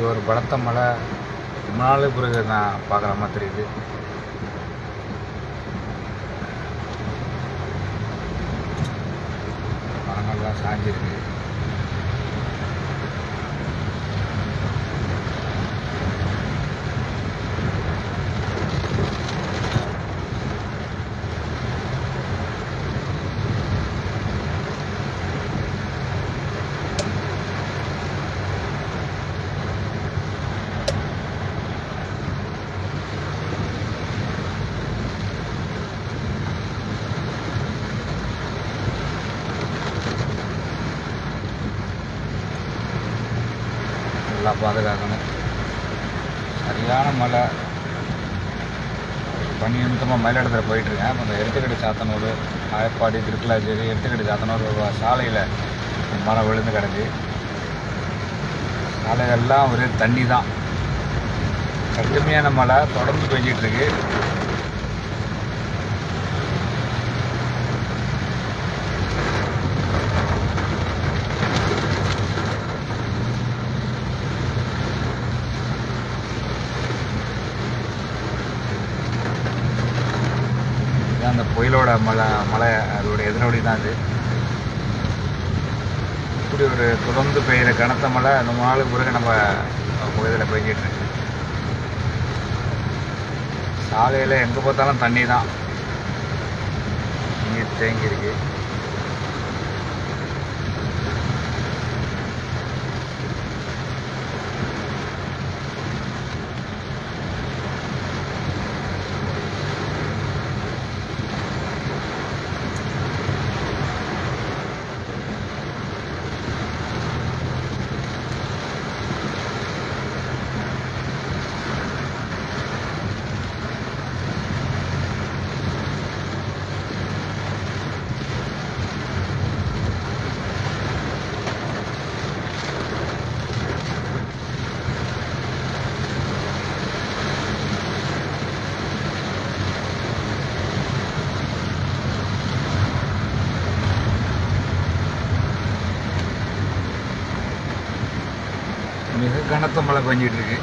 இப்படி ஒரு பலத்த மழை ரொம்ப நாள் பிறகு நான் பார்க்குற மாதிரி தெரியுது. மரங்கள்லாம் சாஞ்சிருக்கு. நல்லா பாதுகாக்கணும். சரியான மழை. பனி நிமித்தமாக மயிலாடுதுறை போயிட்டுருக்கேன். அந்த இந்த எடுத்துக்கடி சாத்தனூர் ஆயப்பாடி திருக்கலாச்சேரி எடுத்துக்கடி சாத்தனூர் ஒரு சாலையில் மரம் விழுந்து கிடக்கு. சாலையெல்லாம் ஒரே தண்ணி தான் கடுமையான மழை தொடர்ந்து பெஞ்சிகிட்ருக்கு அந்த புயலோட மலை மலை அதோட எதிரொலி தான் அது. இப்படி ஒரு தொடர்ந்து பெய்கிற கனத்த மழை அந்த நாளுக்கு பிறகு நம்ம பகுதியில் பெய்ஞ்சிட்டு இருக்கு. சாலையில் எங்கே பார்த்தாலும் தண்ணி தான். நீர் தேங்கியிருக்கு இருக்கு கனத்த மழை பெஞ்சிட்டு இருக்கு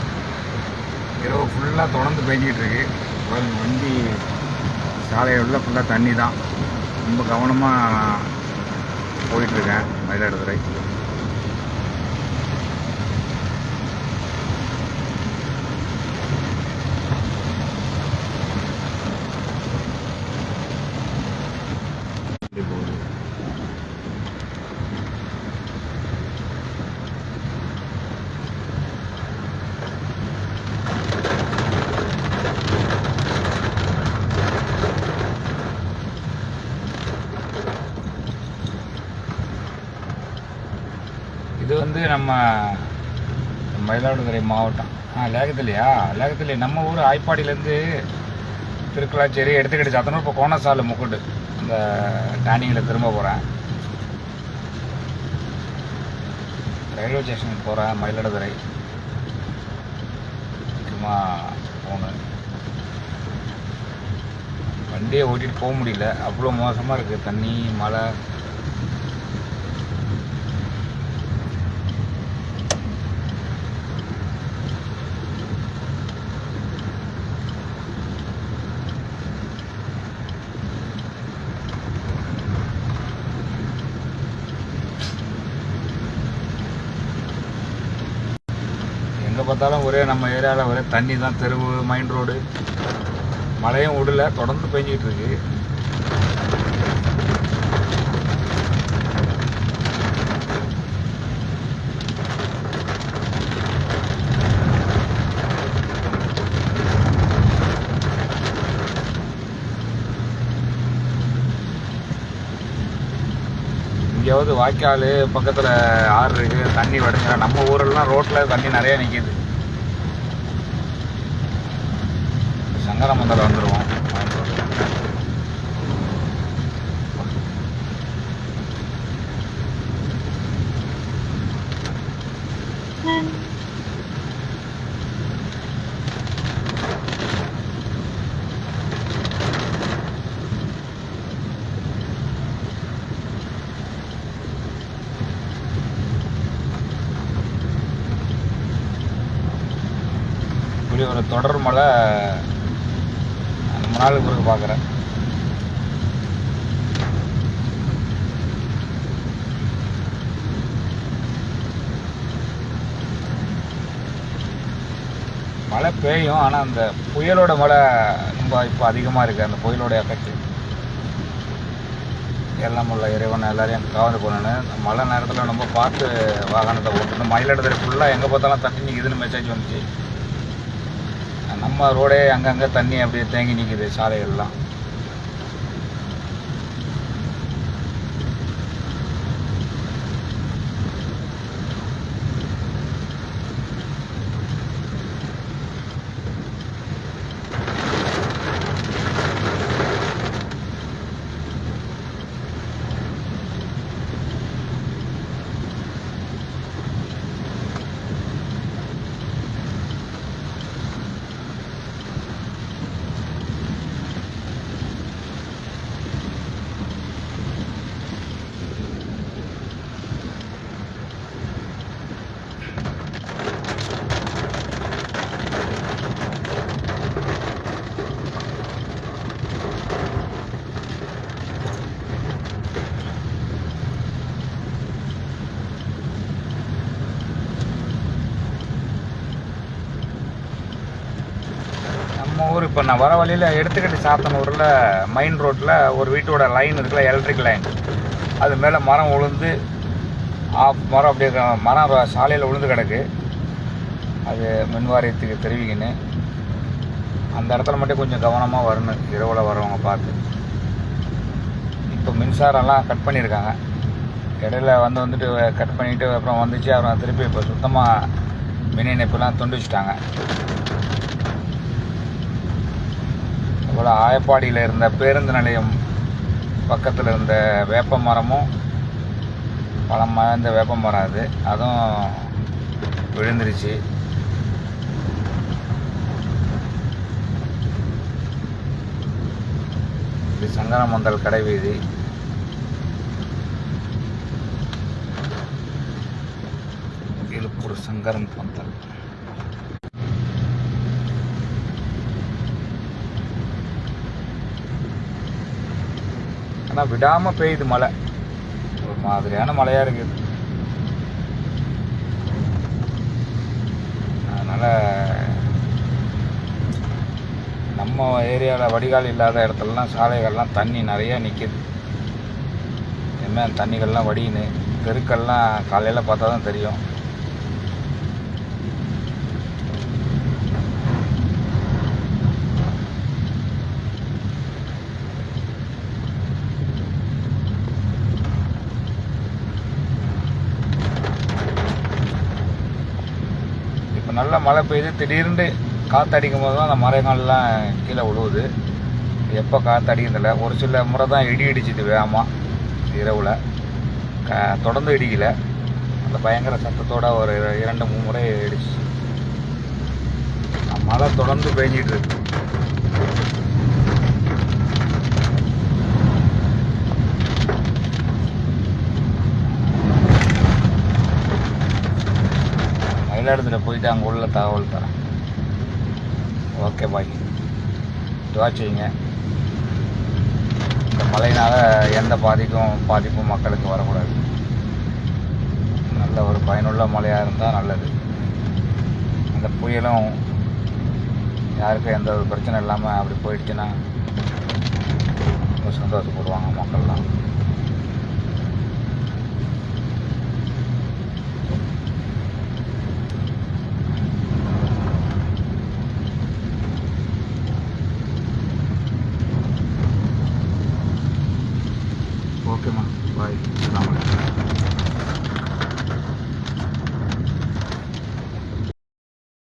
இரவு ஃபுல்லாக தொடர்ந்து பெஞ்சிகிட்ருக்கு. வண்டி சாலையை உள்ள ஃபுல்லாக தண்ணி தான் ரொம்ப கவனமாக போயிட்டுருக்கேன் மயிலாடுதுறை. இது வந்து நம்ம மயிலாடுதுறை மாவட்டம். ஆ லேகத்திலையா? லேகத்திலே நம்ம ஊர் ஆய்ப்பாடியிலேருந்து திருக்கலாச்சேரி எடுத்துக்கிட்டு சாத்தணும் இப்போ கோணசாலை முக்குண்டு. இந்த டேனிங்கில் திரும்ப போகிறேன் ரயில்வே ஸ்டேஷனுக்கு போகிறேன் மயிலாடுதுறை. முக்கியமாக போகணும் வண்டியை ஓட்டிகிட்டு போக முடியல. அவ்வளோ மோசமாக இருக்குது தண்ணி மழை எங்கே பார்த்தாலும் ஒரே நம்ம ஏரியாவில் ஒரே தண்ணி தான் தெருவு மைண்ட் ரோடு மழையும் விடல தொடர்ந்து பெஞ்சிக்கிட்டு இருக்கு. எங்கேயாவது வாய்க்கால் பக்கத்தில் ஆறு இருக்குது தண்ணி வடிஞ்சிட நம்ம ஊரெல்லாம் ரோட்டில் தண்ணி நிறைய நிற்கிது சங்கரம் வந்தால் வந்துடுவோம் இப்படி தொடர் மழை ரொம்ப நாளுக்கு பிறகு பார்க்குறேன் மழை பெய்யும் ஆனால் அந்த புயலோட மழை ரொம்ப இப்போ அதிகமாக இருக்குது அந்த புயலோட எஃபெக்ட் எல்லாம் உள்ள இறைவன் எல்லாரையும் காவல் பண்ணணும் மழை நேரத்தில் ரொம்ப பார்த்து வாகனத்தை ஓட்டணும். மயிலாடுதுறை ஃபுல்லாக எங்கே பார்த்தாலும் தண்ணி நிற்குதுன்னு மெசேஜ் வந்துச்சு. நம்ம ரோடே அங்கங்கே தண்ணி அப்படியே தேங்கி நிற்குது சாலைகள்லாம். ஊர் இப்போ நான் வர வழியில் எடுத்துக்கிட்டு சாத்தனூரில் மெயின் ரோட்டில் ஒரு வீட்டோட லைன் இருக்குல்ல எலக்ட்ரிக் லைன் அது மேலே மரம் உளுந்து ஆஃப் மரம் அப்படியே மரம் சாலையில் உளுந்து கிடக்கு. அது மின் வாரியத்துக்கு தெரிவிக்கணும். அந்த இடத்துல மட்டும் கொஞ்சம் கவனமாக வரணும். இரவில் வரவங்க பார்த்து. இப்போ மின்சாரம்லாம் கட் பண்ணியிருக்காங்க. இடையில வந்து வந்துட்டு கட் பண்ணிவிட்டு அப்புறம் வந்துச்சு. அப்புறம் திருப்பி இப்போ சுத்தமாக மின் இணைப்புலாம் துண்டிச்சிட்டாங்க. போல் ஆயப்பாடியில் இருந்த பேருந்து நிலையம் பக்கத்தில் இருந்த வேப்ப மரமும் பழம் மறந்த வேப்ப மரம் அது. அதுவும் விழுந்துருச்சு. இது சங்கரமந்தல் கடை வீதி. இழுப்பூர் சங்கரன் பந்தல் ஆனால் விடாமல் பெய்யுது மழை. ஒரு மாதிரியான மழையாக இருக்குது அதனால் நம்ம ஏரியாவில் வடிகால் இல்லாத இடத்துலலாம் சாலைகள்லாம் தண்ணி நிறையா நிற்கிது இனிமேல் தண்ணிகள்லாம் வடியுன்னு தெருக்கள்லாம் காலையில் பார்த்தா தான் தெரியும் இப்போ நல்லா மழை பெய்யுது திடீர்னு காற்றடிக்கும் போது தான் அந்த மரங்கள்லாம் கீழே விழுவுது எப்போ காற்றடிக்கிறதில்ல ஒரு சில முறை தான் இடி இடிச்சுது வேகமாக இரவில். க தொடர்ந்து இடிக்கல. அந்த பயங்கர சத்தத்தோட ஒரு இரண்டு மூணு முறை இடிச்சு. மழை தொடர்ந்து பெஞ்சிட்டு இருக்கு. மயிலாடுதுறை போயிட்டு அங்கே உள்ள தகவல் தரேன். ஓகே பாய் துவா செய்யுங்க இந்த மழையினால் எந்த பாதிக்கும் பாதிப்பும் மக்களுக்கு வரக்கூடாது. நல்ல ஒரு பயனுள்ள மழையாக இருந்தால் நல்லது. அந்த புயலும் யாருக்கும் எந்த ஒரு பிரச்சனை இல்லாமல் அப்படி போயிடுச்சுன்னா ரொம்ப சந்தோஷப்படுவாங்க மக்கள்லாம்.